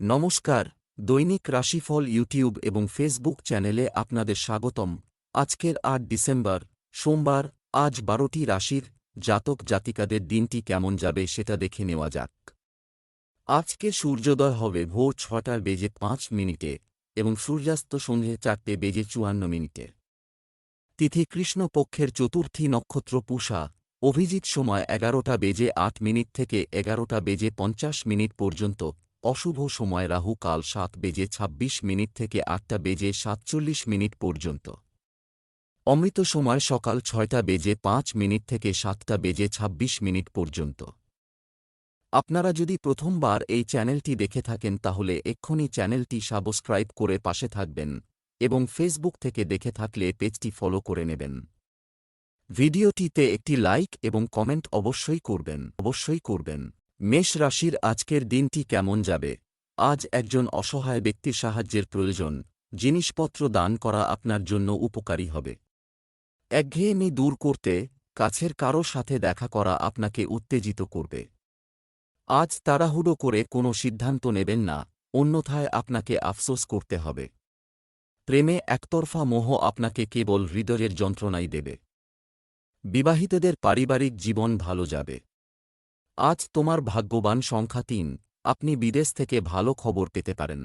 নমস্কার, দৈনিক রাশিফল ইউটিউব এবং ফেসবুক চ্যানেলে আপনাদের স্বাগতম। আজকের আট ডিসেম্বর, সোমবার, আজ বারোটি রাশির জাতক জাতিকাদের দিনটি কেমন যাবে সেটা দেখে নেওয়া যাক। আজকে সূর্যোদয় হবে ভোর ছটার বেজে পাঁচ মিনিটে এবং সূর্যাস্ত সন্ধে চারটে বেজে চুয়ান্ন মিনিটে। তিথি কৃষ্ণপক্ষের চতুর্থী নক্ষত্র পূষা, অভিজিৎ সময় এগারোটা বেজে আট মিনিট থেকে এগারোটা বেজে পঞ্চাশ মিনিট পর্যন্ত অশুভ সময় রাহু কাল সাত বেজে ২৬ মিনিট থেকে আটটা বেজে সাতচল্লিশ মিনিট পর্যন্ত। অমৃত সময় সকাল ছয়টা বেজে পাঁচ মিনিট থেকে সাতটা বেজে ২৬ মিনিট পর্যন্ত। আপনারা যদি প্রথমবার এই চ্যানেলটি দেখে থাকেন তাহলে এক্ষুনি চ্যানেলটি সাবস্ক্রাইব করে পাশে থাকবেন এবং ফেসবুক থেকে দেখে থাকলে পেজটি ফলো করে নেবেন। ভিডিওটিতে একটি লাইক এবং কমেন্ট অবশ্যই করবেন অবশ্যই করবেন। মেষ রাশির আজকের দিনটি কেমন যাবে? আজ একজন অসহায় ব্যক্তির সাহায্যের প্রয়োজন, জিনিসপত্র দান করা আপনার জন্য উপকারী হবে। একঘেয়েমি দূর করতে, কাছের কারও সাথে দেখা করা আপনাকে উত্তেজিত করবে। আজ তাড়াহুড়ো করে কোনো সিদ্ধান্ত নেবেন না, অন্যথায় আপনাকে আফসোস করতে হবে। প্রেমে একতরফা মোহ আপনাকে কেবল হৃদয়ের যন্ত্রণাই দেবে। বিবাহিতদের পারিবারিক জীবন ভালো যাবে। আজ তোমার ভাগ্যবান সংখ্যা তিন। আপনি বিদেশ থেকে ভালো খবর পেতে পারেন।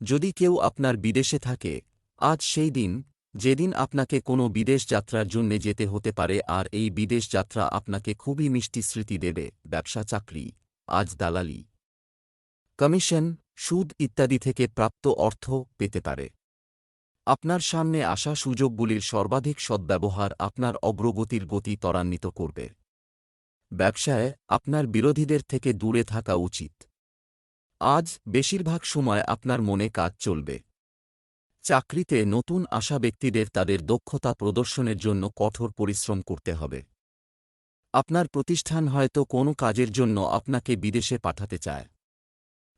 যদি কেউ আপনার বিদেশে থাকে, আজ সেই দিন, যেদিন আপনাকে কোনো বিদেশ যাত্রার জন্যে যেতে হতে পারে আর এই বিদেশ যাত্রা আপনাকে খুবই মিষ্টি স্মৃতি দেবে, ব্যবসা, চাকরি, আজ দালালি, কমিশন, সুদ ইত্যাদি থেকে প্রাপ্ত অর্থ পেতে পারে। আপনার সামনে আসা সুযোগগুলির সর্বাধিক সদ্ব্যবহার আপনার অগ্রগতির গতি ত্বরান্বিত করবে। ব্যবসায় আপনার বিরোধীদের থেকে দূরে থাকা উচিত। আজ বেশিরভাগ সময় আপনার মনে কাজ চলবে। চাকরিতে নতুন আসা ব্যক্তিদের তাদের দক্ষতা প্রদর্শনের জন্য কঠোর পরিশ্রম করতে হবে। আপনার প্রতিষ্ঠান হয়তো কোনো কাজের জন্য আপনাকে বিদেশে পাঠাতে চায়।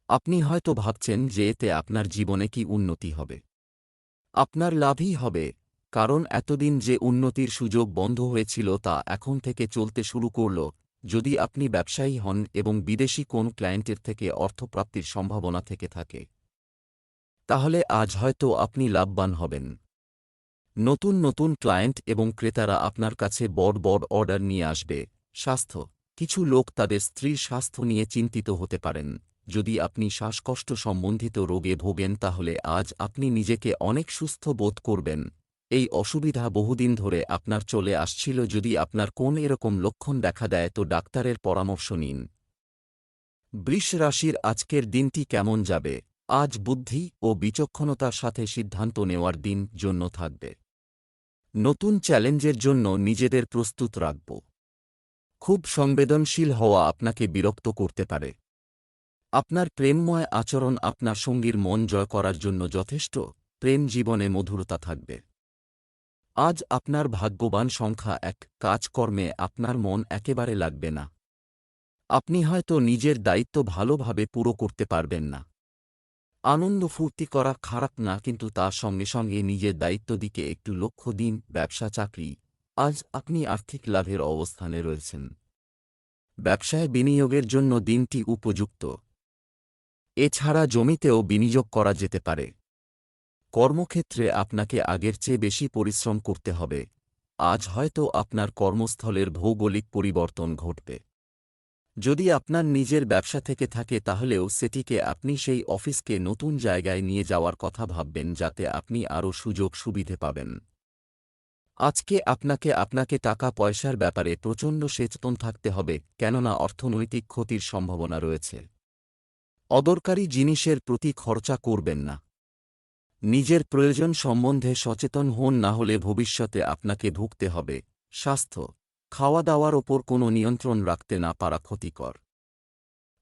আপনি হয়তো ভাবছেন যে এতে আপনার জীবনে কি উন্নতি হবে। আপনার লাভই হবে, কারণ এতদিন যে উন্নতির সুযোগ বন্ধ হয়েছিল তা এখন থেকে চলতে শুরু করল যদি আপনি ব্যবসায়ী হন এবং বিদেশি কোন ক্লায়েন্টের থেকে অর্থপ্রাপ্তির সম্ভাবনা থেকে থাকে, তাহলে আজ হয়তো আপনি লাভবান হবেন। নতুন নতুন ক্লায়েন্ট এবং ক্রেতারা আপনার কাছে বড় বড় অর্ডার নিয়ে আসবে। স্বাস্থ্য, কিছু লোক তাদের স্ত্রীর স্বাস্থ্য নিয়ে চিন্তিত হতে পারেন। যদি আপনি শ্বাসকষ্ট সম্বন্ধিত রোগে ভোগেন, তাহলে আজ আপনি নিজেকে অনেক সুস্থ বোধ করবেন। এই অসুবিধা বহুদিন ধরে আপনার চলে আসছিল যদি আপনার কোন এরকম লক্ষণ দেখা দেয় তো ডাক্তারের পরামর্শ নিন। বৃষ রাশির আজকের দিনটি কেমন যাবে? আজ বুদ্ধি ও বিচক্ষণতার সাথে সিদ্ধান্ত নেওয়ার দিন জন্য থাকবে। নতুন চ্যালেঞ্জের জন্য নিজেদের প্রস্তুত রাখব। খুব সংবেদনশীল হওয়া আপনাকে বিরক্ত করতে পারে। আপনার প্রেমময় আচরণ আপনার সঙ্গীর মন জয় করার জন্য যথেষ্ট। প্রেম জীবনে মধুরতা থাকবে। আজ আপনার ভাগ্যবান সংখ্যা এক, কাজকর্মে আপনার মন একেবারে লাগবে না। আপনি হয়তো নিজের দায়িত্ব ভালোভাবে পুরো করতে পারবেন না। আনন্দ ফুর্তি করা খারাপ না, কিন্তু তার সঙ্গে সঙ্গে নিজের দায়িত্ব দিকে একটু লক্ষ্য দিন, ব্যবসা, চাকরি। আজ আপনি আর্থিক লাভের অবস্থানে রয়েছেন। ব্যবসায় বিনিয়োগের জন্য দিনটি উপযুক্ত। এছাড়া জমিতেও বিনিয়োগ করা যেতে পারে। কর্মক্ষেত্রে আপনাকে আগের চেয়ে বেশি পরিশ্রম করতে হবে। আজ হয়তো আপনার কর্মস্থলের ভৌগোলিক পরিবর্তন ঘটবে। যদি আপনার নিজের ব্যবসা থেকে থাকে তাহলেও সেটিকে আপনি সেই অফিসকে নতুন জায়গায় নিয়ে যাওয়ার কথা ভাববেন যাতে আপনি আরও সুযোগ সুবিধে পাবেন। আজকে আপনাকে আপনাকে টাকা পয়সার ব্যাপারে প্রচণ্ড সচেতন থাকতে হবে, কেননা অর্থনৈতিক ক্ষতির সম্ভাবনা রয়েছে। অদরকারি জিনিসের প্রতি খরচা করবেন না। নিজের প্রয়োজন সম্বন্ধে সচেতন হন না হলে ভবিষ্যতে আপনাকে ভুগতে হবে। স্বাস্থ্য খাওয়া দাওয়ার ওপর কোনো নিয়ন্ত্রণ রাখতে না পারা ক্ষতিকর।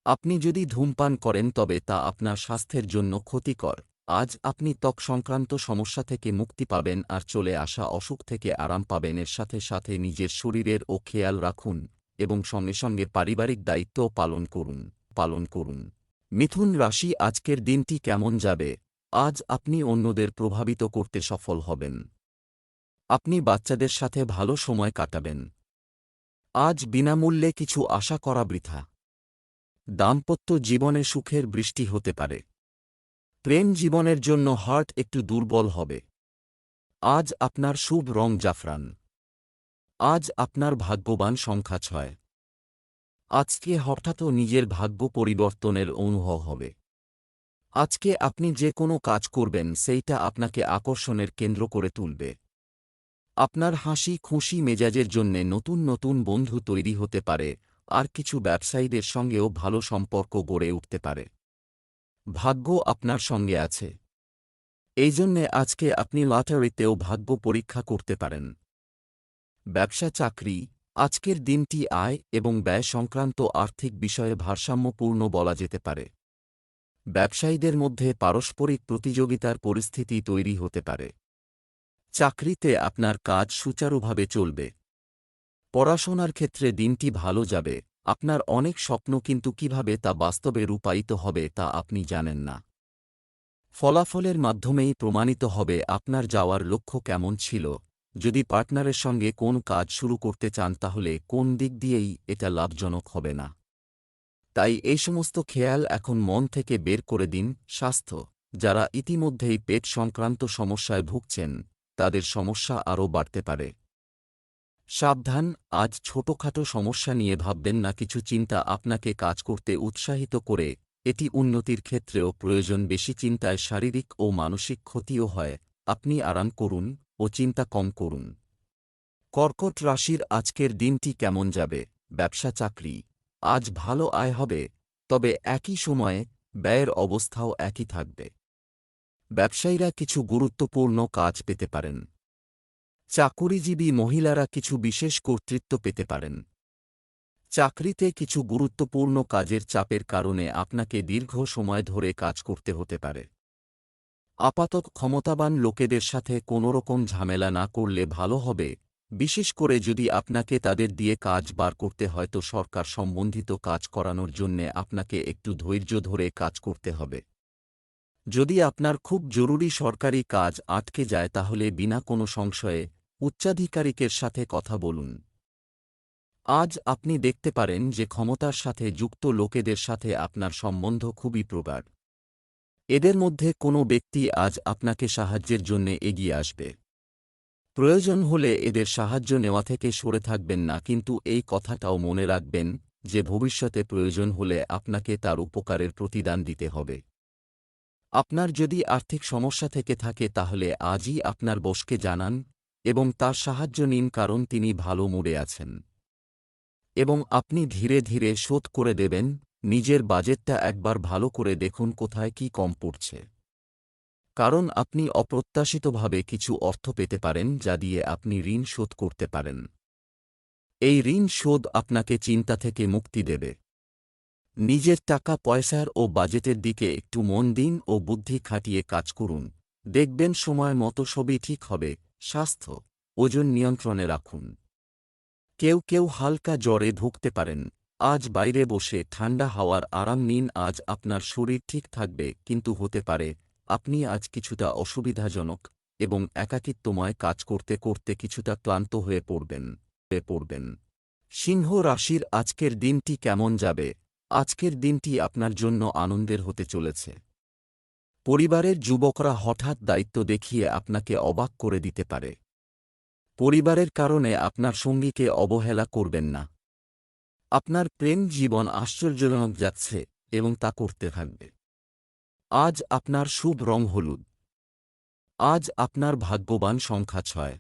আপনি যদি ধূমপান করেন তবে তা আপনার স্বাস্থ্যের জন্য ক্ষতিকর। আজ আপনি ত্বক সংক্রান্ত সমস্যা থেকে মুক্তি পাবেন আর চলে আসা অসুখ থেকে আরাম পাবেন। এর সাথে সাথে নিজের শরীরের ও খেয়াল রাখুন এবং সঙ্গে সঙ্গে পারিবারিক দায়িত্ব পালন করুন। পালন করুন। মিথুন রাশি, আজকের দিনটি কেমন যাবে? আজ আপনি অন্যদের প্রভাবিত করতে সফল হবেন। আপনি বাচ্চাদের সাথে ভালো সময় কাটাবেন। আজ বিনামূল্যে কিছু আশা করা বৃথা। দাম্পত্য জীবনে সুখের বৃষ্টি হতে পারে। প্রেম জীবনের জন্য হার্ট একটু দুর্বল হবে। আজ আপনার শুভ রং জাফরান। আজ আপনার ভাগ্যবান সংখ্যা ছয়। আজকে হঠাৎ নিজের ভাগ্য পরিবর্তনের অনুভব হবে। আজকে আপনি যে কোনো কাজ করবেন, সেইটা আপনাকে আকর্ষণের কেন্দ্র করে তুলবে। আপনার হাসি, খুশি মেজাজের জন্যে নতুন নতুন বন্ধু তৈরি হতে পারে, আর কিছু ব্যবসায়ীদের সঙ্গেও ভালো সম্পর্ক গড়ে উঠতে পারে। ভাগ্য আপনার সঙ্গে আছে। এই জন্যে আজকে আপনি লটারিতেও ভাগ্য পরীক্ষা করতে পারেন। ব্যবসা, চাকরি, আজকের দিনটি আয় এবং ব্যয় সংক্রান্ত আর্থিক বিষয়ে ভারসাম্যপূর্ণ বলা যেতে পারে। ব্যবসায়ীদের মধ্যে পারস্পরিক প্রতিযোগিতার পরিস্থিতি তৈরি হতে পারে। চাকরিতে আপনার কাজ সুচারুভাবে চলবে। পড়াশোনার ক্ষেত্রে দিনটি ভালো যাবে। আপনার অনেক স্বপ্ন কিন্তু কীভাবে তা বাস্তবে রূপায়িত হবে তা আপনি জানেন না। ফলাফলের মাধ্যমেই প্রমাণিত হবে আপনার যাওয়ার লক্ষ্য কেমন ছিল। যদি পার্টনারের সঙ্গে কোন কাজ শুরু করতে চান তাহলে কোন দিক দিয়েই এটা লাভজনক হবে না। তাই এই সমস্ত খেয়াল এখন মন থেকে বের করে দিন স্বাস্থ্য। যারা ইতিমধ্যেই পেট সংক্রান্ত সমস্যায় ভুগছেন, তাদের সমস্যা আরও বাড়তে পারে। সাবধান, আজ ছোটখাটো সমস্যা নিয়ে ভাববেন না, কিছু চিন্তা আপনাকে কাজ করতে উৎসাহিত করে। এটি উন্নতির ক্ষেত্রেও প্রয়োজন, বেশি চিন্তায় শারীরিক ও মানসিক ক্ষতিও হয়। আপনি আরাম করুন ও চিন্তা কম করুন। কর্কট রাশির আজকের দিনটি কেমন যাবে? ব্যবসা, চাকরি। আজ ভালো আয় হবে, তবে একই সময়ে ব্যয়ের অবস্থাও একই থাকবে। ব্যবসায়ীরা কিছু গুরুত্বপূর্ণ কাজ পেতে পারেন। চাকুরিজীবী মহিলারা কিছু বিশেষ কর্তৃত্ব পেতে পারেন। চাকরিতে কিছু গুরুত্বপূর্ণ কাজের চাপের কারণে আপনাকে দীর্ঘ সময় ধরে কাজ করতে হতে পারে। আপাতত ক্ষমতাবান লোকেদের সাথে কোনোরকম ঝামেলা না করলে ভালো হবে বিশেষ করে যদি আপনাকে তাদের দিয়ে কাজ বার করতে হয়তো সরকার সম্বন্ধিত কাজ করানোর জন্যে আপনাকে একটু ধৈর্য ধরে কাজ করতে হবে। যদি আপনার খুব জরুরি সরকারি কাজ আটকে যায় তাহলে বিনা কোনো সংশয়ে উচ্চাধিকারিকের সাথে কথা বলুন। আজ আপনি দেখতে পারেন যে ক্ষমতার সাথে যুক্ত লোকেদের সাথে আপনার সম্বন্ধ খুবই প্রগাঢ়। এদের মধ্যে কোনো ব্যক্তি আজ আপনাকে সাহায্যের জন্যে এগিয়ে আসবে। প্রয়োজন হলে এদের সাহায্য নেওয়া থেকে সরে থাকবেন না, কিন্তু এই কথাটাও মনে রাখবেন যে ভবিষ্যতে প্রয়োজন হলে আপনাকে তার উপকারের প্রতিদান দিতে হবে। আপনার যদি আর্থিক সমস্যা থেকে থাকে তাহলে আজই আপনার বসকে জানান এবং তার সাহায্য নিন কারণ তিনি ভালো মুড়ে আছেন। এবং আপনি ধীরে ধীরে শোধ করে দেবেন, নিজের বাজেটটা একবার ভালো করে দেখুন কোথায় কি কম পড়ছে। কারণ আপনি অপ্রত্যাশিতভাবে কিছু অর্থ পেতে পারেন যা দিয়ে আপনি ঋণ শোধ করতে পারেন। এই ঋণ শোধ আপনাকে চিন্তা থেকে মুক্তি দেবে। নিজের টাকা, পয়সার ও বাজেটের দিকে একটু মন দিন ও বুদ্ধি খাটিয়ে কাজ করুন। দেখবেন সময় মতো সবই ঠিক হবে। স্বাস্থ্য, ওজন নিয়ন্ত্রণে রাখুন। কেউ কেউ হালকা জ্বরে ভুগতে পারেন। আজ বাইরে বসে ঠান্ডা হাওয়ার আরাম নিন, আজ আপনার শরীর ঠিক থাকবে, কিন্তু হতে পারে আপনি আজ কিছুটা অসুবিধাজনক এবং একাকিত্বময় কাজ করতে করতে কিছুটা ক্লান্ত হয়ে পড়বেন হয়ে পড়বেন। সিংহ রাশির আজকের দিনটি কেমন যাবে? আজকের দিনটি আপনার জন্য আনন্দের হতে চলেছে। পরিবারের যুবকরা হঠাৎ দায়িত্ব দেখিয়ে আপনাকে অবাক করে দিতে পারে। পরিবারের কারণে আপনার সঙ্গীকে অবহেলা করবেন না। আপনার প্রেম জীবন আশ্চর্যজনক যাচ্ছে এবং তা করতে থাকবে। আজ আপনার শুভ রং হলুদ। আজ আপনার ভাগ্যবান সংখ্যা ছয়।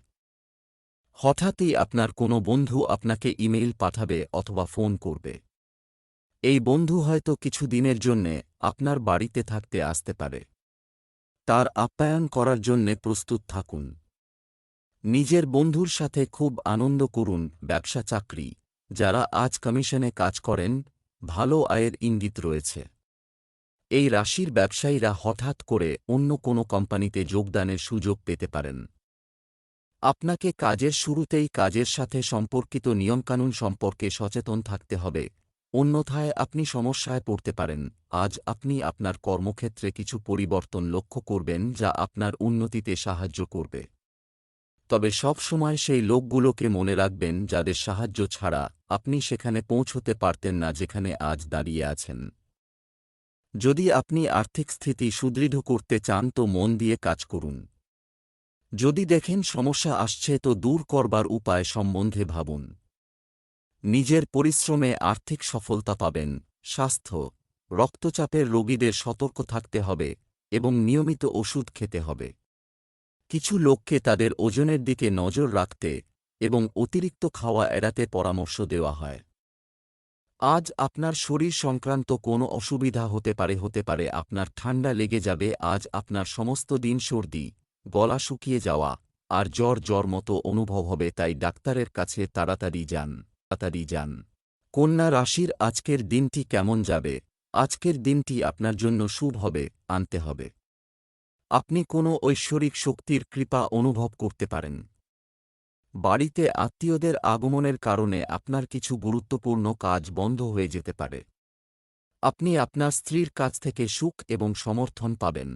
হঠাৎই আপনার কোনো বন্ধু আপনাকে ইমেইল পাঠাবে অথবা ফোন করবে। এই বন্ধু হয়তো কিছু দিনের জন্যে আপনার বাড়িতে থাকতে আসতে পারে। তার আপ্যায়ন করার জন্যে প্রস্তুত থাকুন। নিজের বন্ধুর সাথে খুব আনন্দ করুন ব্যবসা চাকরি। যারা আজ কমিশনে কাজ করেন, ভালো আয়ের ইঙ্গিত রয়েছে। এই রাশির ব্যবসায়ীরা হঠাৎ করে অন্য কোনো কোম্পানিতে যোগদানের সুযোগ পেতে পারেন। আপনাকে কাজের শুরুতেই কাজের সাথে সম্পর্কিত নিয়মকানুন সম্পর্কে সচেতন থাকতে হবে। অন্যথায় আপনি সমস্যায় পড়তে পারেন। আজ আপনি আপনার কর্মক্ষেত্রে কিছু পরিবর্তন লক্ষ্য করবেন যা আপনার উন্নতিতে সাহায্য করবে। তবে সব সময় সেই লোকগুলোকে মনে রাখবেন যাদের সাহায্য ছাড়া আপনি সেখানে পৌঁছতে পারতেন না যেখানে আজ দাঁড়িয়ে আছেন। যদি আপনি আর্থিক স্থিতি সুদৃঢ় করতে চান তো মন দিয়ে কাজ করুন। যদি দেখেন সমস্যা আসছে তো দূর করবার উপায় সম্বন্ধে ভাবুন। নিজের পরিশ্রমে আর্থিক সফলতা পাবেন, স্বাস্থ্য, রক্তচাপের রোগীদের সতর্ক থাকতে হবে এবং নিয়মিত ওষুধ খেতে হবে। কিছু লোককে তাদের ওজনের দিকে নজর রাখতে এবং অতিরিক্ত খাওয়া এড়াতে পরামর্শ দেওয়া হয়। আজ আপনার শরীর সংক্রান্ত কোনো অসুবিধা হতে পারে হতে পারে। আপনার ঠান্ডা লেগে যাবে, আজ আপনার সমস্ত দিন সর্দি, গলা শুকিয়ে যাওয়া আর জ্বর জ্বর মতো অনুভব হবে, তাই ডাক্তারের কাছে তাড়াতাড়ি যান তাড়াতাড়ি যান। কন্যা রাশির আজকের দিনটি কেমন যাবে? আজকের দিনটি আপনার জন্য শুভ হবে, আনতে হবে। আপনি কোনো ঐশ্বরিক শক্তির কৃপা অনুভব করতে পারেন। বাড়িতে আত্মীয়দের আগমনের কারণে আপনার কিছু গুরুত্বপূর্ণ কাজ বন্ধ হয়ে যেতে পারে। আপনি আপনার স্ত্রীর কাছ থেকে সুখ এবং সমর্থন পাবেন।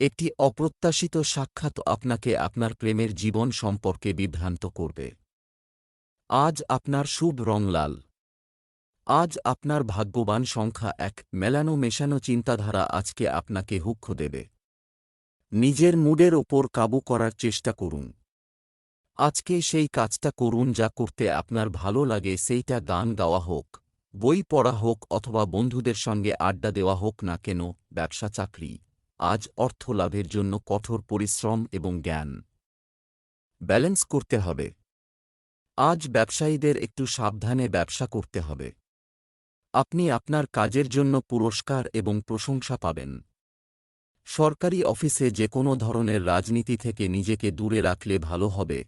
একটি অপ্রত্যাশিত সাক্ষাৎ আপনাকে আপনার প্রেমের জীবন সম্পর্কে বিভ্রান্ত করবে। আজ আপনার শুভ রং লাল। আজ আপনার ভাগ্যবান সংখ্যা এক মেলানো মেশানো চিন্তাধারা আজকে আপনাকে হুক্ষ দেবে। নিজের মুডের ওপর কাবু করার চেষ্টা করুন। আজকে সেই কাজটা করুন যা করতে আপনার ভালো লাগে, সেইটা গান গাওয়া হোক, বই পড়া হোক অথবা বন্ধুদের সঙ্গে আড্ডা দেওয়া হোক না কেন, ব্যবসা চাকরি। আজ অর্থ লাভের জন্য কঠোর পরিশ্রম এবং জ্ঞান। ব্যালেন্স করতে হবে। আজ ব্যবসায়ীদের একটু সাবধানে ব্যবসা করতে হবে। আপনি আপনার কাজের জন্য পুরস্কার এবং প্রশংসা পাবেন। সরকারি অফিসে যে কোনো ধরনের রাজনীতি থেকে নিজেকে দূরে রাখলে ভালো হবে।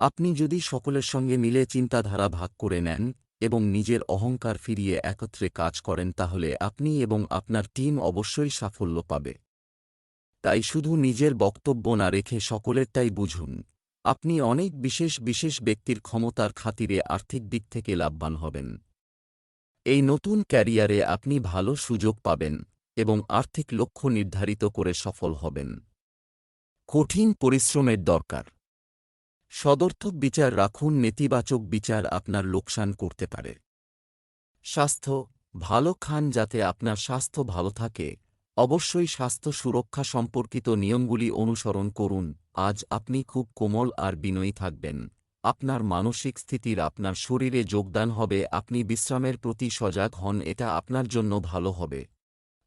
আপনি যদি সকলের সঙ্গে মিলে চিন্তাধারা ভাগ করে নেন এবং নিজের অহংকার ফিরিয়ে একত্রে কাজ করেন, তাহলে আপনি এবং আপনার টিম অবশ্যই সাফল্য পাবে। তাই শুধু নিজের বক্তব্য না রেখে সকলেরটাই বুঝুন, আপনি অনেক বিশেষ বিশেষ ব্যক্তির ক্ষমতার খাতিরে আর্থিক দিক থেকে লাভবান হবেন। এই নতুন ক্যারিয়ারে আপনি ভালো সুযোগ পাবেন এবং আর্থিক লক্ষ্য নির্ধারিত করে সফল হবেন। কঠিন পরিশ্রমের দরকার। সদর্থক বিচার রাখুন, নেতিবাচক বিচার আপনার লোকসান করতে পারে। স্বাস্থ্য, ভালো খান যাতে আপনার স্বাস্থ্য ভালো থাকে, অবশ্যই স্বাস্থ্য সুরক্ষা সম্পর্কিত নিয়মগুলি অনুসরণ করুন, আজ আপনি খুব কোমল আর বিনয়ী থাকবেন। আপনার মানসিক স্থিতির আপনার শরীরে যোগদান হবে, আপনি বিশ্রামের প্রতি সজাগ হন, এটা আপনার জন্য ভালো হবে।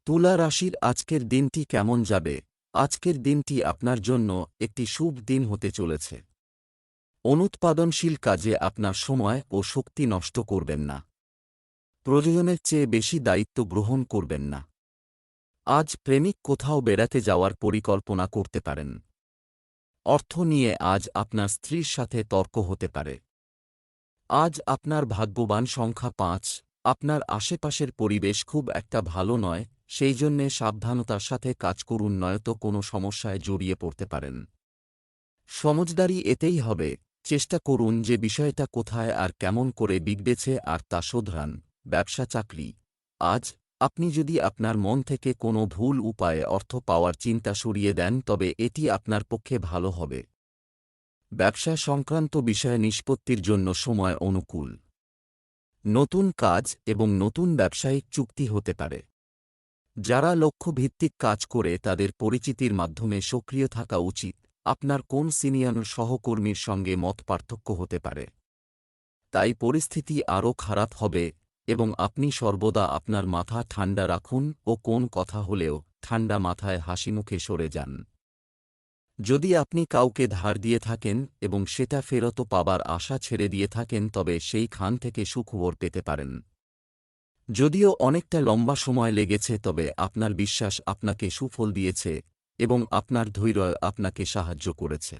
তুলা রাশির আজকের দিনটি কেমন যাবে? আজকের দিনটি আপনার জন্য একটি শুভ দিন হতে চলেছে। অনুৎপাদনশীল কাজে আপনার সময় ও শক্তি নষ্ট করবেন না। প্রয়োজনের চেয়ে বেশি দায়িত্ব গ্রহণ করবেন না। আজ প্রেমিক কোথাও বেড়াতে যাওয়ার পরিকল্পনা করতে পারেন। অর্থ নিয়ে আজ আপনার স্ত্রীর সাথে তর্ক হতে পারে। আজ আপনার ভাগ্যবান সংখ্যা পাঁচ, আপনার আশেপাশের পরিবেশ খুব একটা ভালো নয়, সেই জন্যে সাবধানতার সাথে কাজ করুন, নয়তো কোনো সমস্যায় জড়িয়ে পড়তে পারেন। সমজদারি এতেই হবে। চেষ্টা করুন যে বিষয়টা কোথায় আর কেমন করে বিগড়েছে আর তা শোধরান, ব্যবসা চাকরি। আজ, আপনি যদি আপনার মন থেকে কোনো ভুল উপায়ে অর্থ পাওয়ার চিন্তা সরিয়ে দেন, তবে এটি আপনার পক্ষে ভালো হবে। ব্যবসা সংক্রান্ত বিষয়ে নিষ্পত্তির জন্য সময় অনুকূল। নতুন কাজ এবং নতুন ব্যবসায়িক চুক্তি হতে পারে। যারা লক্ষ্যভিত্তিক কাজ করে, তাদের পরিচিতির মাধ্যমে সক্রিয় থাকা উচিত। আপনার কোন সিনিয়র সহকর্মীর সঙ্গে মত পার্থক্য হতে পারে? তাই পরিস্থিতি আরও খারাপ হবে এবং আপনি সর্বদা আপনার মাথা ঠান্ডা রাখুন ও কোন কথা হলেও ঠান্ডা মাথায় হাসিমুখে সরে যান। যদি আপনি কাউকে ধার দিয়ে থাকেন এবং সেটা ফেরত পাবার আশা ছেড়ে দিয়ে থাকেন, তবে সেই খান থেকে সুখবর পেতে পারেন। যদিও অনেকটা লম্বা সময় লেগেছে, তবে আপনার বিশ্বাস আপনাকে সুফল দিয়েছে। এবং আপনার ধৈর্য আপনাকে সাহায্য করেছে।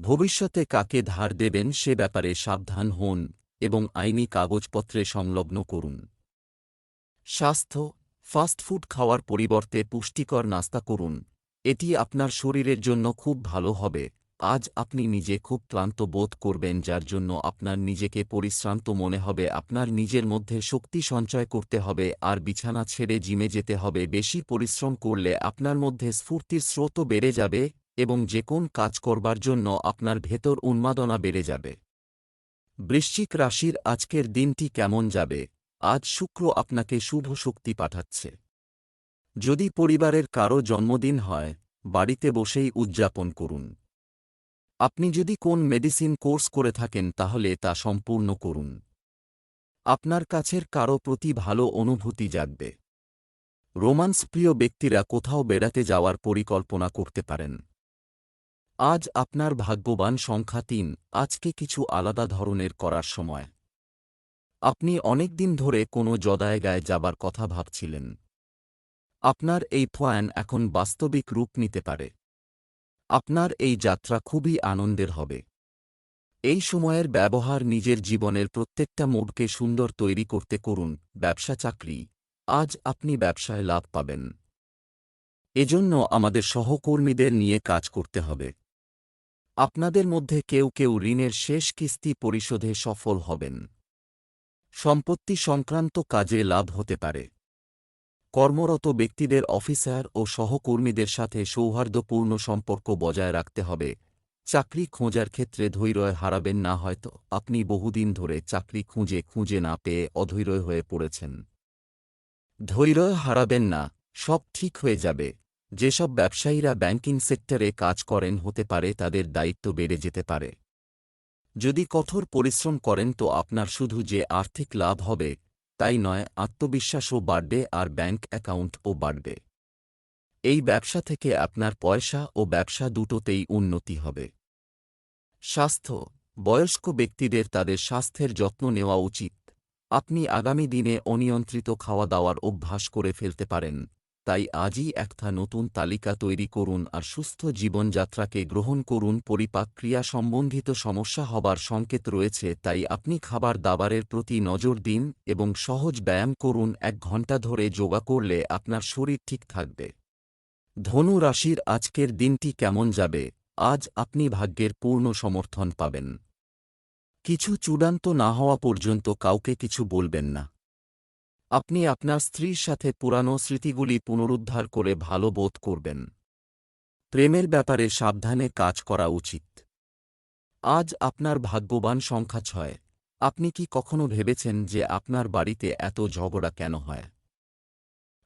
ভবিষ্যতে কাকে ধার দেবেন সে ব্যাপারে সাবধান হন এবং আইনি কাগজপত্রে সংলগ্ন করুন। স্বাস্থ্য ফাস্টফুড খাওয়ার পরিবর্তে পুষ্টিকর নাস্তা করুন। এটি আপনার শরীরের জন্য খুব ভালো হবে। আজ আপনি নিজে খুব ক্লান্ত বোধ করবেন যার জন্য আপনার নিজেকে পরিশ্রান্ত মনে হবে, আপনার নিজের মধ্যে শক্তি সঞ্চয় করতে হবে আর বিছানা ছেড়ে জিমে যেতে হবে। বেশি পরিশ্রম করলে আপনার মধ্যে স্ফূর্তির স্রোতও বেড়ে যাবে এবং যে কোন কাজ করবার জন্য আপনার ভেতর উন্মাদনা বেড়ে যাবে। বৃশ্চিক রাশির আজকের দিনটি কেমন যাবে? আজ শুক্র আপনাকে শুভ শক্তি পাঠাচ্ছে। যদি পরিবারের কারও জন্মদিন হয়, বাড়িতে বসেই উদযাপন করুন। আপনি যদি কোন মেডিসিন কোর্স করে থাকেন তাহলে তা সম্পূর্ণ করুন। আপনার কাছের কারও প্রতি ভালো অনুভূতি জাগবে। রোমান্স প্রিয় ব্যক্তিরা কোথাও বেড়াতে যাওয়ার পরিকল্পনা করতে পারেন। আজ আপনার ভাগ্যবান সংখ্যা তিন, আজকে কিছু আলাদা ধরনের করার সময়। আপনি অনেক দিন ধরে কোনো জদায়গায় যাবার কথা ভাবছিলেন। আপনার এই প্ল্যান এখন বাস্তবিক রূপ নিতে পারে। আপনার এই যাত্রা খুবই আনন্দের হবে। এই সময়ের ব্যবহার নিজের জীবনের প্রত্যেকটা মোড়কে সুন্দর তৈরি করতে করুন, ব্যবসা চাকরি। আজ আপনি ব্যবসায় লাভ পাবেন। এজন্য আমাদের সহকর্মীদের নিয়ে কাজ করতে হবে। আপনাদের মধ্যে কেউ কেউ ঋণের শেষ কিস্তি পরিশোধে সফল হবেন। সম্পত্তি সংক্রান্ত কাজে লাভ হতে পারে। কর্মরত ব্যক্তিদের অফিসার ও সহকর্মীদের সাথে সৌহার্দ্যপূর্ণ সম্পর্ক বজায় রাখতে হবে। চাকরি খোঁজার ক্ষেত্রে ধৈর্য হারাবেন না, হয়তো আপনি বহুদিন ধরে চাকরি খুঁজে খুঁজে না পেয়ে অধৈর্য হয়ে পড়েছেন। ধৈর্য হারাবেন না, সব ঠিক হয়ে যাবে। যেসব ব্যবসায়ীরা ব্যাংকিং সেক্টরে কাজ করেন, হতে পারে তাদের দায়িত্ব বেড়ে যেতে পারে। যদি কঠোর পরিশ্রম করেন, তো আপনার শুধু যে আর্থিক লাভ হবে তাই নয় আত্মবিশ্বাসও বাড়বে আর ব্যাঙ্ক অ্যাকাউন্টও বাড়বে এই ব্যবসা থেকে আপনার পয়সা ও ব্যবসা দুটোতেই উন্নতি হবে। স্বাস্থ্য। বয়স্ক ব্যক্তিদের তাদের স্বাস্থ্যের যত্ন নেওয়া উচিত। আপনি আগামী দিনে অনিয়ন্ত্রিত খাওয়া দাওয়ার অভ্যাস করে ফেলতে পারেন। তাই আজই একটা নতুন তালিকা তৈরি করুন আর সুস্থ জীবনযাত্রাকে গ্রহণ করুন। পরিপাক ক্রিয়া সম্বন্ধিত সমস্যা হবার সংকেত রয়েছে, তাই আপনি খাবার দাবারের প্রতি নজর দিন এবং সহজ ব্যায়াম করুন। এক ঘণ্টা ধরে যোগা করলে আপনার শরীর ঠিক থাকবে। ধনু রাশির আজকের দিনটি কেমন যাবে? আজ আপনি ভাগ্যের পূর্ণ সমর্থন পাবেন। কিছু চূড়ান্ত না হওয়া পর্যন্ত কাউকে কিছু বলবেন না। আপনি আপনার স্ত্রীর সাথে পুরানো স্মৃতিগুলি পুনরুদ্ধার করে ভালো বোধ করবেন। প্রেমের ব্যাপারে সাবধানে কাজ করা উচিত। আজ আপনার ভাগ্যবান সংখ্যা ছয়। আপনি কি কখনো ভেবেছেন যে আপনার বাড়িতে এত ঝগড়া কেন হয়?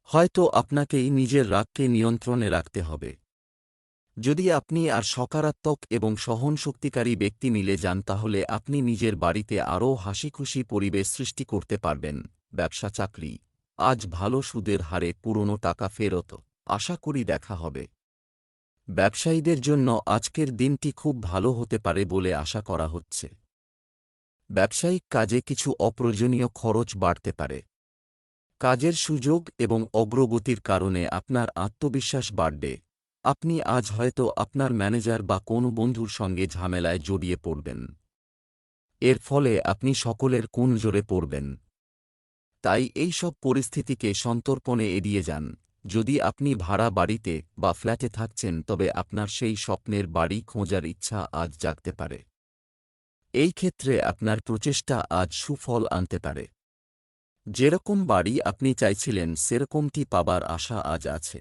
হয়তো আপনাকেই নিজের রাগকে নিয়ন্ত্রণে রাখতে হবে। যদি আপনি আর সকারাত্মক এবং সহনশক্তিকারী ব্যক্তি মিলে যান তাহলে আপনি নিজের বাড়িতে আরও হাসিখুশি পরিবেশ সৃষ্টি করতে পারবেন। ব্যবসা চাকরি। আজ ভালো সুদের হারে পুরনো টাকা ফেরত। আশা করি দেখা হবে। ব্যবসায়ীদের জন্য আজকের দিনটি খুব ভালো হতে পারে বলে আশা করা হচ্ছে। ব্যবসায়িক কাজে কিছু অপ্রয়োজনীয় খরচ বাড়তে পারে। কাজের সুযোগ এবং অগ্রগতির কারণে আপনার আত্মবিশ্বাস বাড়বে। আপনি আজ হয়তো আপনার ম্যানেজার বা কোনো বন্ধুর সঙ্গে ঝামেলায় জড়িয়ে পড়বেন। এর ফলে আপনি সকলের কোন জোরে পড়বেন। তাই এই সব পরিস্থিতিকে সন্তর্পণে এড়িয়ে যান। যদি আপনি ভাড়া বাড়িতে বা ফ্ল্যাটে থাকছেন, তবে আপনার সেই স্বপ্নের বাড়ি খোঁজার ইচ্ছা আজ জাগতে পারে। এই ক্ষেত্রে আপনার প্রচেষ্টা আজ সুফল আনতে পারে। যেরকম বাড়ি আপনি চাইছিলেন, সেরকমটি পাবার আশা আজ আছে।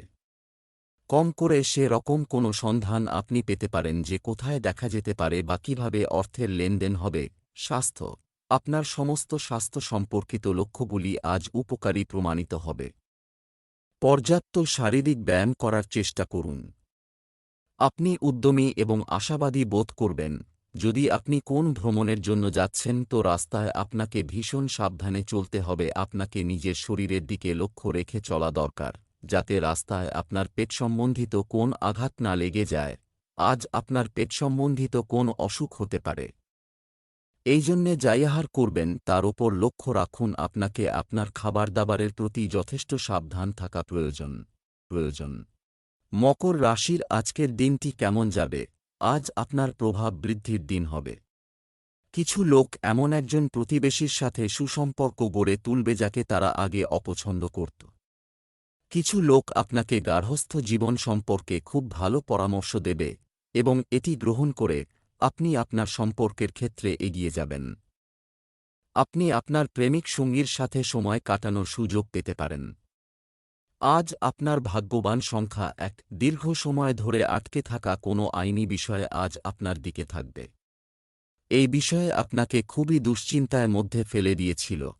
কম করে সে রকম কোনো সন্ধান আপনি পেতে পারেন যে কোথায় দেখা যেতে পারে বা কীভাবে অর্থের লেনদেন হবে, স্বাস্থ্য আপনার সমস্ত স্বাস্থ্য সম্পর্কিত লক্ষ্যগুলি আজ উপকারী প্রমাণিত হবে। পর্যাপ্ত শারীরিক ব্যায়াম করার চেষ্টা করুন। আপনি উদ্যমী এবং আশাবাদী বোধ করবেন, যদি আপনি কোন ভ্রমণের জন্য যাচ্ছেন তো রাস্তায় আপনাকে ভীষণ সাবধানে চলতে হবে, আপনাকে নিজের শরীরের দিকে লক্ষ্য রেখে চলা দরকার, যাতে রাস্তায় আপনার পেট সম্বন্ধিত কোন আঘাত না লেগে যায়। আজ আপনার পেট সম্বন্ধিত কোন অসুখ হতে পারে। এই জন্যে যাই আহার করবেন, তার ওপর লক্ষ্য রাখুন আপনাকে আপনার খাবার দাবারের প্রতি যথেষ্ট সাবধান থাকা প্রয়োজন প্রয়োজন। মকর রাশির আজকের দিনটি কেমন যাবে? আজ আপনার প্রভাব বৃদ্ধির দিন হবে। কিছু লোক এমন একজন প্রতিবেশীর সাথে সুসম্পর্ক গড়ে তুলবে যাকে তারা আগে অপছন্দ করত। কিছু লোক আপনাকে গার্হস্থ জীবন সম্পর্কে খুব ভালো পরামর্শ দেবে এবং এটি গ্রহণ করে আপনি আপনার সম্পর্কের ক্ষেত্রে এগিয়ে যাবেন। আপনি আপনার প্রেমিক সঙ্গীর সাথে সময় কাটানোর সুযোগ পেতে পারেন। আজ আপনার ভাগ্যবান সংখ্যা এক দীর্ঘ সময় ধরে আটকে থাকা কোনো আইনি বিষয়ে আজ আপনার দিকে থাকবে। এই বিষয়ে আপনাকে খুবই দুশ্চিন্তায় মধ্যে ফেলে দিয়েছিল।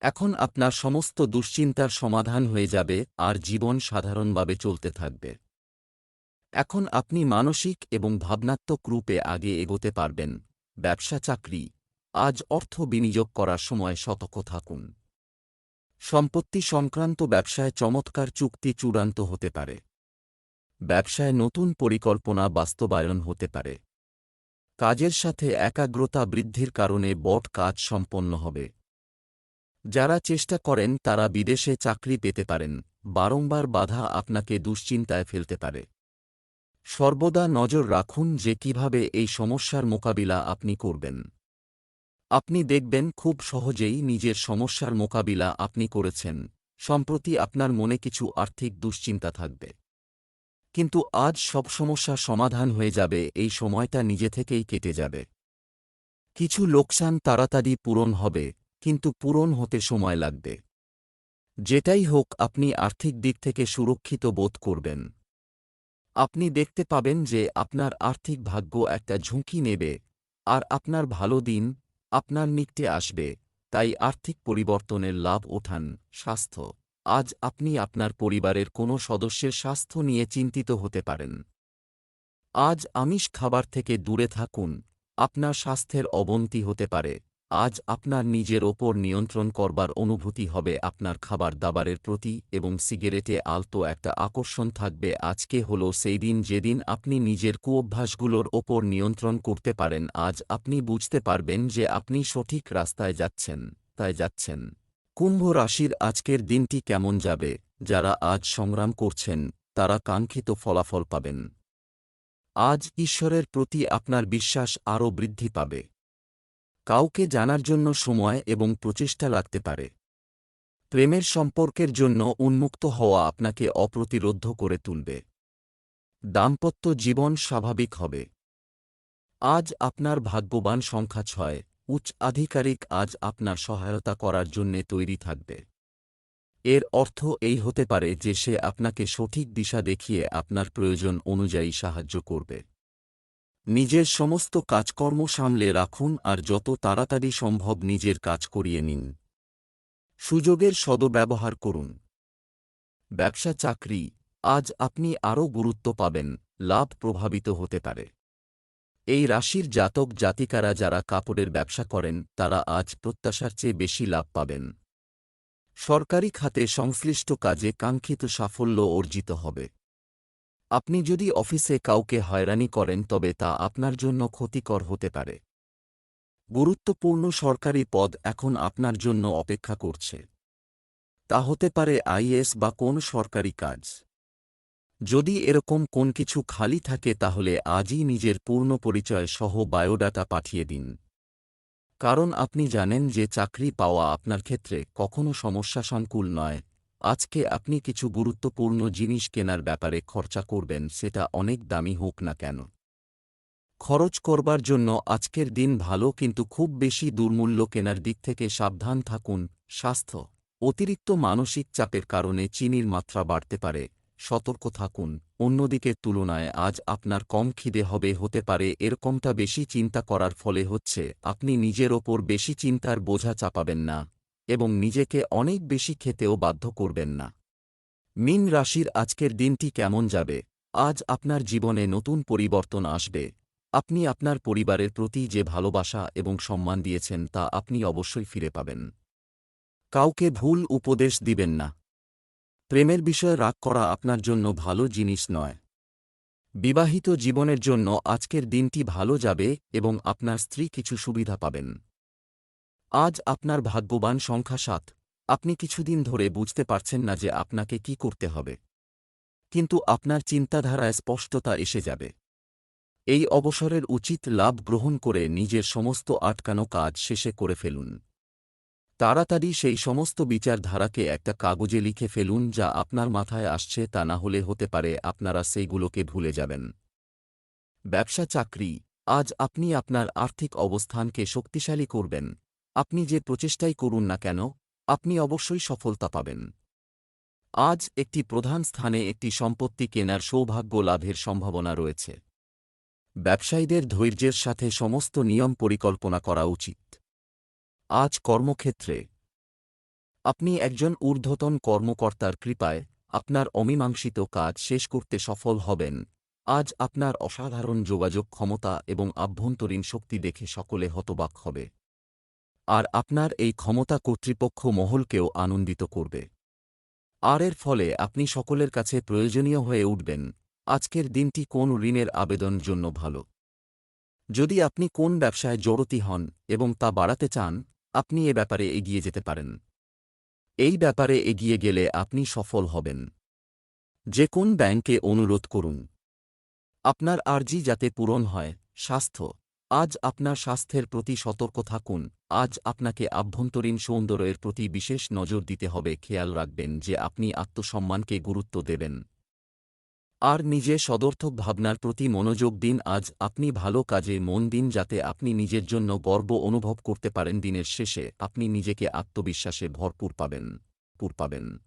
এখন আপনার সমস্ত দুশ্চিন্তার সমাধান হয়ে যাবে আর জীবন সাধারণভাবে চলতে থাকবে। এখন আপনি মানসিক এবং ভাবনাত্মক রূপে আগে এগোতে পারবেন। ব্যবসা চাকরি। আজ অর্থ বিনিয়োগ করার সময় সতর্ক থাকুন। সম্পত্তি সংক্রান্ত ব্যবসায় চমৎকার চুক্তি চূড়ান্ত হতে পারে। ব্যবসায় নতুন পরিকল্পনা বাস্তবায়ন হতে পারে। কাজের সাথে একাগ্রতা বৃদ্ধির কারণে বট কাজ সম্পন্ন হবে। যারা চেষ্টা করেন, তারা বিদেশে চাকরি পেতে পারেন। বারংবার বাধা আপনাকে দুশ্চিন্তায় ফেলতে পারে। সর্বদা নজর রাখুন যে কীভাবে এই সমস্যার মোকাবিলা আপনি করবেন। আপনি দেখবেন খুব সহজেই নিজের সমস্যার মোকাবিলা আপনি করেছেন, সম্প্রতি আপনার মনে কিছু আর্থিক দুশ্চিন্তা থাকবে। কিন্তু আজ সব সমস্যা সমাধান হয়ে যাবে, এই সময়টা নিজে থেকেই কেটে যাবে। কিছু লোকসান তাড়াতাড়ি পূরণ হবে, কিন্তু পূরণ হতে সময় লাগবে। যেটাই হোক, আপনি আর্থিক দিক থেকে সুরক্ষিত বোধ করবেন। আপনি দেখতে পাবেন যে আপনার আর্থিক ভাগ্য একটা ঝুঁকি নেবে, আর আপনার ভালো দিন আপনার নিকটে আসবে, তাই আর্থিক পরিবর্তনের লাভ ওঠান, স্বাস্থ্য। আজ আপনি আপনার পরিবারের কোনো সদস্যের স্বাস্থ্য নিয়ে চিন্তিত হতে পারেন। আজ আমিষ খাবার থেকে দূরে থাকুন, আপনার স্বাস্থ্যের অবনতি হতে পারে। আজ আপনার নিজের ওপর নিয়ন্ত্রণ করবার অনুভূতি হবে আপনার খাবার দাবারের প্রতি এবং সিগারেটে আলতো একটা আকর্ষণ থাকবে। আজকে হল সেই দিন যেদিন আপনি নিজের কুঅভ্যাসগুলোর ওপর নিয়ন্ত্রণ করতে পারেন। আজ আপনি বুঝতে পারবেন যে আপনি সঠিক রাস্তায় যাচ্ছেন, তাই যাচ্ছেন। কুম্ভ রাশির আজকের দিনটি কেমন যাবে? যারা আজ সংগ্রাম করছেন, তারা কাঙ্ক্ষিত ফলাফল পাবেন। আজ ঈশ্বরের প্রতি আপনার বিশ্বাস আরও বৃদ্ধি পাবে। কাউকে জানার জন্য সময় এবং প্রচেষ্টা লাগতে পারে। প্রেমের সম্পর্কের জন্য উন্মুক্ত হওয়া আপনাকে অপ্রতিরোধ করে তুলবে। দাম্পত্য জীবন স্বাভাবিক হবে। আজ আপনার ভাগ্যবান সংখ্যা ছয়, উচ্চ আধিকারিক আজ আপনার সহায়তা করার জন্যে তৈরি থাকবে। এর অর্থ এই হতে পারে যে সে আপনাকে সঠিক দিশা দেখিয়ে আপনার প্রয়োজন অনুযায়ী সাহায্য করবে। নিজের সমস্ত কাজকর্ম সামলে রাখুন আর যত তাড়াতাড়ি সম্ভব নিজের কাজ করিয়ে নিন। সুযোগের সদব্যবহার করুন। ব্যবসা চাকরি, আজ আপনি আরও গুরুত্ব পাবেন, লাভ প্রভাবিত হতে পারে। এই রাশির জাতক জাতিকারা যারা কাপড়ের ব্যবসা করেন, তারা আজ প্রত্যাশার চেয়ে বেশি লাভ পাবেন। সরকারি খাতে সংশ্লিষ্ট কাজে কাঙ্ক্ষিত সাফল্য অর্জিত হবে। আপনি যদি অফিসে কাউকে হয়রানি করেন, তবে তা আপনার জন্য ক্ষতিকর হতে পারে। গুরুত্বপূর্ণ সরকারি পদ এখন আপনার জন্য অপেক্ষা করছে। তা হতে পারে আইএস বা কোন সরকারি কাজ। যদি এরকম কোন কিছু খালি থাকে, তাহলে আজই নিজের পূর্ণ পরিচয় সহ বায়োডাটা পাঠিয়ে দিন। কারণ আপনি জানেন যে চাকরি পাওয়া আপনার ক্ষেত্রে কখনো সমস্যা সংকুল নয়। আজকে আপনি কিছু গুরুত্বপূর্ণ জিনিস কেনার ব্যাপারে খরচা করবেন, সেটা অনেক দামি হোক না কেন। খরচ করবার জন্য আজকের দিন ভালো কিন্তু খুব বেশি দুর্মূল্য কেনার দিক থেকে সাবধান থাকুন। স্বাস্থ্য, অতিরিক্ত মানসিক চাপের কারণে চিনির মাত্রা বাড়তে পারে। সতর্ক থাকুন। অন্যদিকে তুলনায় আজ আপনার কম খিদে হবে, হতে পারে এরকমটা বেশি চিন্তা করার ফলে হচ্ছে আপনি নিজের ওপর বেশি চিন্তার বোঝা চাপাবেন না। এবং নিজেকে অনেক বেশি খেতেও বাধ্য করবেন না। মিন রাশির আজকের দিনটি কেমন যাবে? আজ আপনার জীবনে নতুন পরিবর্তন আসবে। আপনি আপনার পরিবারের প্রতি যে ভালোবাসা এবং সম্মান দিয়েছেন তা আপনি অবশ্যই ফিরে পাবেন। কাউকে ভুল উপদেশ দিবেন না। প্রেমের বিষয়ে রাগ করা আপনার জন্য ভালো জিনিস নয়। বিবাহিত জীবনের জন্য আজকের দিনটি ভালো যাবে এবং আপনার স্ত্রী কিছু সুবিধা পাবেন। আজ আপনার ভাগ্যবান সংখ্যা সাত। আপনি কিছুদিন ধরে বুঝতে পারছেন না যে আপনাকে কি করতে হবে। কিন্তু আপনার চিন্তাধারায় স্পষ্টতা এসে যাবে। এই অবসরের উচিত লাভ গ্রহণ করে নিজের সমস্ত আটকানো কাজ শেষে করে ফেলুন। তাড়াতাড়ি সেই সমস্ত বিচারধারাকে একটা কাগজে লিখে ফেলুন যা আপনার মাথায় আসছে তা না হলে হতে পারে আপনারা সেইগুলোকে ভুলে যাবেন। ব্যবসা চাকরি। আজ আপনি আপনার আর্থিক অবস্থানকে শক্তিশালী করবেন। আপনি যে প্রচেষ্টাই করুন না কেন, আপনি অবশ্যই সফলতা পাবেন। আজ একটি প্রধান স্থানে একটি সম্পত্তি কেনার সৌভাগ্য লাভের সম্ভাবনা রয়েছে। ব্যবসায়ীদের ধৈর্যের সাথে সমস্ত নিয়ম পরিকল্পনা করা উচিত। আজ কর্মক্ষেত্রে, আপনি একজন ঊর্ধ্বতন কর্মকর্তার কৃপায় আপনার অমীমাংসিত কাজ শেষ করতে সফল হবেন। আজ আপনার অসাধারণ যোগাযোগ ক্ষমতা এবং আভ্যন্তরীণ শক্তি দেখে সকলে হতবাক হবে। আর আপনার এই ক্ষমতা কর্তৃপক্ষ মহলকেও আনন্দিত করবে। আর এর ফলে আপনি সকলের কাছে প্রয়োজনীয় হয়ে উঠবেন। আজকের দিনটি কোন ঋণের আবেদন জন্য ভালো? যদি আপনি কোন ব্যবসায় জড়তি হন এবং তা বাড়াতে চান, আপনি এ ব্যাপারে এগিয়ে যেতে পারেন। এই ব্যাপারে এগিয়ে গেলে আপনি সফল হবেন। যে কোন ব্যাংকে অনুরোধ করুন। আপনার আর্জি যাতে পূরণ হয়, স্বাস্থ্য আজ আপনার স্বাস্থ্যের প্রতি সতর্ক থাকুন। আজ আপনাকে আভ্যন্তরীণ সৌন্দর্যের প্রতি বিশেষ নজর দিতে হবে। খেয়াল রাখবেন যে আপনি আত্মসম্মানকে গুরুত্ব দেবেন। আর নিজে সদর্থক ভাবনার প্রতি মনোযোগ দিন। আজ আপনি ভালো কাজে মন দিন যাতে আপনি নিজের জন্য গর্ব অনুভব করতে পারেন দিনের শেষে। আপনি নিজেকে আত্মবিশ্বাসে ভরপুর পাবেন। পুর পাবেন।